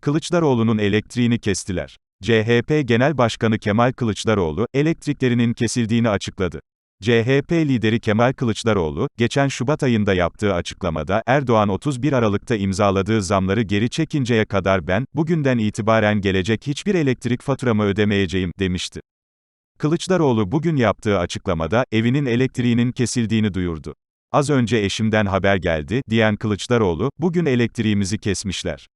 Kılıçdaroğlu'nun elektriğini kestiler. CHP Genel Başkanı Kemal Kılıçdaroğlu, elektriklerinin kesildiğini açıkladı. CHP lideri Kemal Kılıçdaroğlu, geçen Şubat ayında yaptığı açıklamada, Erdoğan 31 Aralık'ta imzaladığı zamları geri çekinceye kadar ben, bugünden itibaren gelecek hiçbir elektrik faturamı ödemeyeceğim, demişti. Kılıçdaroğlu bugün yaptığı açıklamada, evinin elektriğinin kesildiğini duyurdu. Az önce eşimden haber geldi, diyen Kılıçdaroğlu, bugün elektriğimizi kesmişler.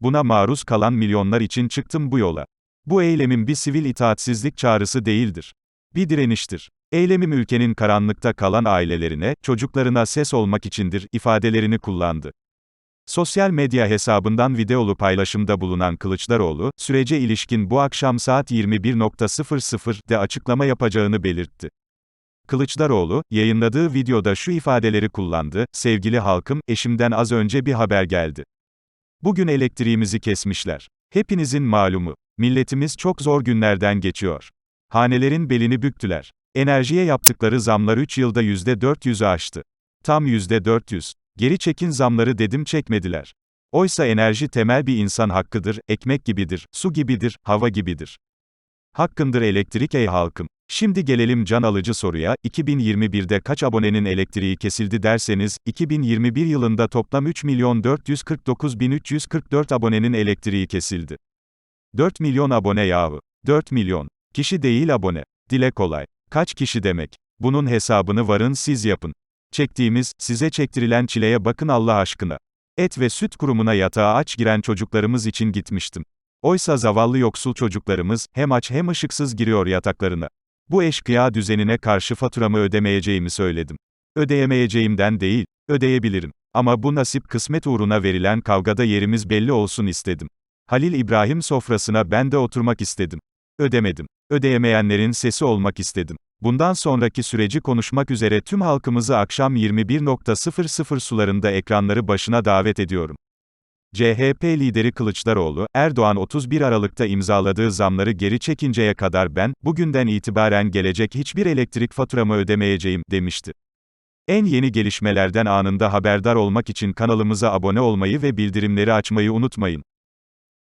Buna maruz kalan milyonlar için çıktım bu yola. Bu eylemim bir sivil itaatsizlik çağrısı değildir. Bir direniştir. Eylemim ülkenin karanlıkta kalan ailelerine, çocuklarına ses olmak içindir, ifadelerini kullandı. Sosyal medya hesabından videolu paylaşımda bulunan Kılıçdaroğlu, sürece ilişkin bu akşam saat 21.00'de açıklama yapacağını belirtti. Kılıçdaroğlu, yayınladığı videoda şu ifadeleri kullandı, sevgili halkım, eşimden az önce bir haber geldi. Bugün elektriğimizi kesmişler. Hepinizin malumu. Milletimiz çok zor günlerden geçiyor. Hanelerin belini büktüler. Enerjiye yaptıkları zamlar 3 yılda %400'ü aştı. Tam %400. Geri çekin zamları dedim çekmediler. Oysa enerji temel bir insan hakkıdır, ekmek gibidir, su gibidir, hava gibidir. Hakkındır elektrik ey halkım. Şimdi gelelim can alıcı soruya, 2021'de kaç abonenin elektriği kesildi derseniz, 2021 yılında toplam 3 milyon 449 bin 344 abonenin elektriği kesildi. 4 milyon abone yahu. 4 milyon. Kişi değil abone. Dile kolay. Kaç kişi demek? Bunun hesabını varın siz yapın. Çektiğimiz, size çektirilen çileye bakın Allah aşkına. Et ve süt kurumuna yatağa aç giren çocuklarımız için gitmiştim. Oysa zavallı yoksul çocuklarımız, hem aç hem ışıksız giriyor yataklarına. Bu eşkıya düzenine karşı faturamı ödemeyeceğimi söyledim. Ödeyemeyeceğimden değil, ödeyebilirim. Ama bu nasip kısmet uğruna verilen kavgada yerimiz belli olsun istedim. Halil İbrahim sofrasına ben de oturmak istedim. Ödemedim. Ödeyemeyenlerin sesi olmak istedim. Bundan sonraki süreci konuşmak üzere tüm halkımızı akşam 21.00 sularında ekranları başına davet ediyorum. CHP lideri Kılıçdaroğlu, Erdoğan 31 Aralık'ta imzaladığı zamları geri çekinceye kadar ben, bugünden itibaren gelecek hiçbir elektrik faturamı ödemeyeceğim, demişti. En yeni gelişmelerden anında haberdar olmak için kanalımıza abone olmayı ve bildirimleri açmayı unutmayın.